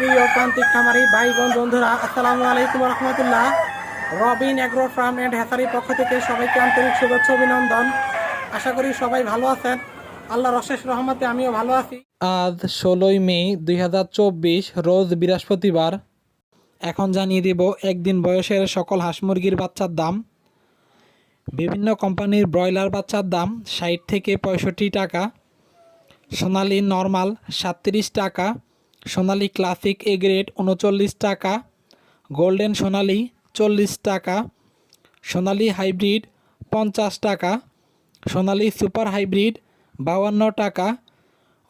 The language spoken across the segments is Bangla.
প্রিয় প্রান্তিক খামারি ভাই বোন বন্ধুরা, আসসালামু আলাইকুম রহমতুল্লাহ। রবিন অ্যাগ্রো ফার্ম অ্যান্ড হ্যাসারির পক্ষ থেকে সবাইকে আন্তরিক শুভেচ্ছা অভিনন্দন। আশা করি সবাই ভালো আছেন। আল্লাহ অশেষ রহমতে আমিও ভালো আছি। আজ ষোলোই মে দুই হাজার চব্বিশ, রোজ বৃহস্পতিবার। এখন জানিয়ে দেব একদিন বয়সের সকল হাঁস মুরগির বাচ্চার দাম। বিভিন্ন কোম্পানির ব্রয়লার বাচ্চার দাম ষাট থেকে পঁয়ষট্টি টাকা। সোনালি নর্মাল সাতত্রিশ টাকা। সোনালি ক্লাসিক এ গ্রেড উনচল্লিশ টাকা, গোল্ডেন সোনালি চল্লিশ টাকা, সোনালি হাইব্রিড পঞ্চাশ টাকা, সোনালি সুপার হাইব্রিড বাউান্ন টাকা,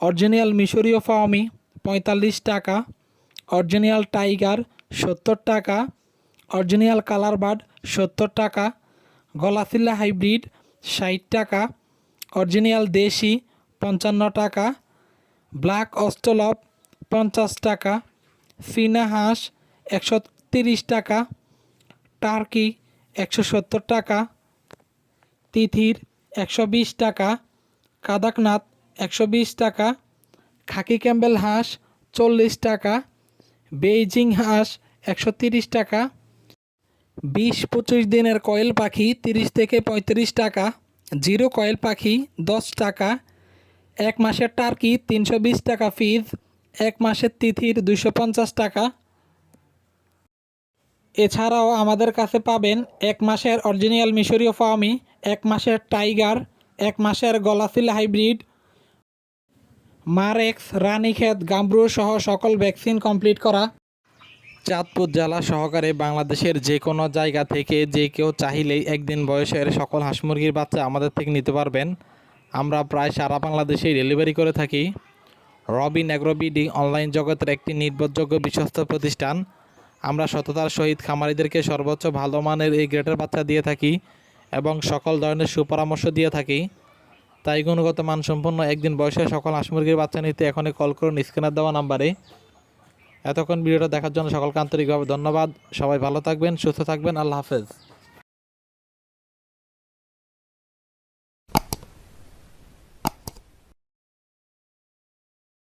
অরিজিনাল মিশরীয় ফাওমি পঁয়তাল্লিশ টাকা, অরিজিনাল টাইগার সত্তর টাকা, অরিজিনাল কালার বার্ড সত্তর টাকা গলাসিল্লা হাইব্রিড ষাট টাকা, অরিজিনাল দেশি পঞ্চান্ন টাকা, ব্ল্যাক অস্টলপ পঞ্চাশ টাকা, ফিনা হাঁস একশো তিরিশ টাকা, টার্কি একশো সত্তর টাকা, তিথির একশো বিশ টাকা, কাদাকনাথ একশো বিশ টাকা, খাকি ক্যাম্বেল হাঁস চল্লিশ টাকা, বেইজিং হাঁস একশো তিরিশ টাকা, বিশ পঁচিশ দিনের কয়েল পাখি তিরিশ থেকে পঁয়ত্রিশ টাকা, জিরো কয়েল পাখি দশ টাকা, এক মাসের টার্কি তিনশো বিশ টাকা ফিজ এক মাসের তিথির দুশো টাকা। এছাড়াও আমাদের কাছে পাবেন এক মাসের অরিজিনাল মিশরীয় ফার্মি এক মাসের টাইগার, এক মাসের গলাসিল হাইব্রিড, মারেক্স, রানীক্ষেত গাম্বরু সহ সকল ভ্যাকসিন কমপ্লিট করা। চাঁদপুর জেলা সহকারে বাংলাদেশের যে কোনো জায়গা থেকে যে কেউ চাহিলেই একদিন বয়সের সকল হাঁস মুরগির বাচ্চা আমাদের থেকে নিতে পারবেন। আমরা প্রায় সারা বাংলাদেশে ডেলিভারি করে থাকি। রবিন অ্যাগ্রোবিডি অনলাইন জগতের একটি নির্ভরযোগ্য বিশ্বস্ত প্রতিষ্ঠান। আমরা সততার সহিত খামারিদেরকে সর্বোচ্চ ভালো মানের এই গ্রেটের বাচ্চা দিয়ে থাকি এবং সকল ধরনের সুপরামর্শ দিয়ে থাকি। তাই গুণগত মানসম্পন্ন একদিন বয়সের সকল হাঁস মুরগির বাচ্চা নিতে এখনই কল করুন স্ক্যানার দেওয়া নাম্বারে। এতক্ষণ ভিডিওটা দেখার জন্য সকলকে আন্তরিকভাবে ধন্যবাদ। সবাই ভালো থাকবেন, সুস্থ থাকবেন। আল্লাহ হাফেজ।